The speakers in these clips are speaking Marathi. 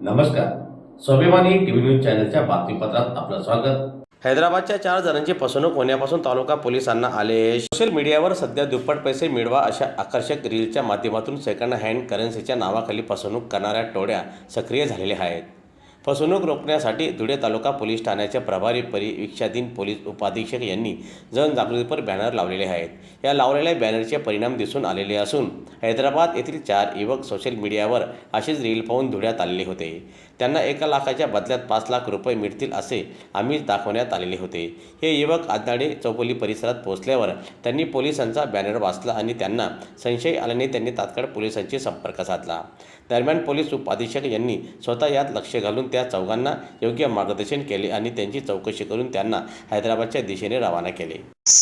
नमस्कार. स्वाभिमानी टीव्ही न्यूज चॅनलच्या बातमीपत्रात आपलं स्वागत. हैदराबादच्या चार जणांची फसवणूक होण्यापासून तालुका पोलिसांना आले. सोशल मीडियावर सध्या दुप्पट पैसे मिळवा अशा आकर्षक रीलच्या माध्यमातून सेकंड हँड करन्सीच्या नावाखाली फसवणूक करणाऱ्या टोळ्या सक्रिय झालेल्या आहेत. फसवणूक रोखण्यासाठी धुळे तालुका पोलीस ठाण्याचे प्रभारी परिवीक्षाधीन पोलीस उपाधीक्षक यांनी जनजागृतीपर बॅनर लावलेले आहेत. या लावलेल्या बॅनरचे परिणाम दिसून आलेले असून हैदराबाद येथील चार युवक सोशल मीडियावर असेच रील पाहून धुळ्यात आलेले होते. त्यांना एका लाखाच्या बदल्यात पाच लाख रुपये मिळतील असे आम्ही दाखवण्यात आलेले होते. हे युवक आदनाडे चौपोली परिसरात पोहोचल्यावर त्यांनी पोलिसांचा बॅनर वाचला आणि त्यांना संशय आल्याने त्यांनी तात्काळ पोलिसांशी संपर्क साधला. दरम्यान पोलीस उपाधीक्षक यांनी स्वतः यात लक्ष घालून त्या चौघांना योग्य मार्गदर्शन केले आणि त्यांची चौकशी करून त्यांना हैदराबादच्या दिशेने रवाना केले.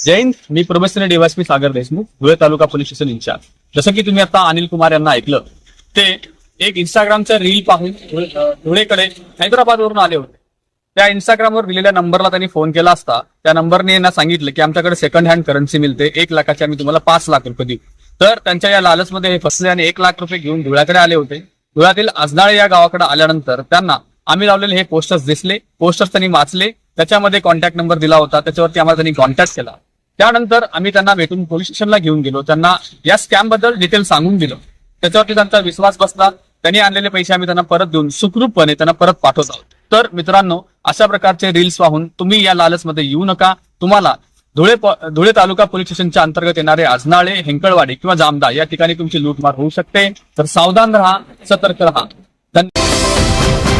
जैन मी probationary DYSP Sagar Deshmukh Dhule taluka police station incharge. जसं की तुम्ही आता अनिल कुमार यांना ऐकलं ते एक इंस्टाग्रामचा रील पाहून धुळेकडे हैदराबाद वरून आले होते. त्या इंस्टाग्रामवर दिलेल्या नंबरला त्यांनी फोन केला असता त्या नंबरने यांना सांगितलं की आमच्याकडे सेकंड हँड करन्सी मिळते एक लाखाची आम्ही तुम्हाला पाच लाख रुपये देऊ. तर त्यांच्या या लालचमध्ये हे फसले आणि एक लाख रुपये घेऊन धुळ्याकडे आले होते. धुळ्यातील अजनाळे या गावाकडे आल्यानंतर त्यांना आम्ही लावलेले हे पोस्टर्स दिसले. पोस्टर्स त्यांनी वाचले. त्याच्यामध्ये कॉन्टॅक्ट नंबर दिला होता. त्याच्यावरती आम्हाला त्यांनी कॉन्टॅक्ट केला. त्यानंतर आम्ही त्यांना भेटून पोलीस स्टेशनला घेऊन गेलो. त्यांना या स्कॅमबद्दल डिटेल सांगून दिलं. त्याच्यावरती त्यांचा विश्वास बसला. त्यांनी आणलेले पैसे आम्ही त्यांना परत देऊन सुखरूपपणे त्यांना परत पाठवत आहोत तर मित्रांनो अशा प्रकारचे रील्स पाहून तुम्ही या लालचमध्ये येऊ नका. तुम्हाला धुळे धुळे तालुका पोलीस स्टेशनच्या अंतर्गत येणारे आजनाळे हेंकळवाडी किंवा जामदा या ठिकाणी तुमची लूटमार होऊ शकते. तर सावधान राहा सतर्क राहा. धन्यवाद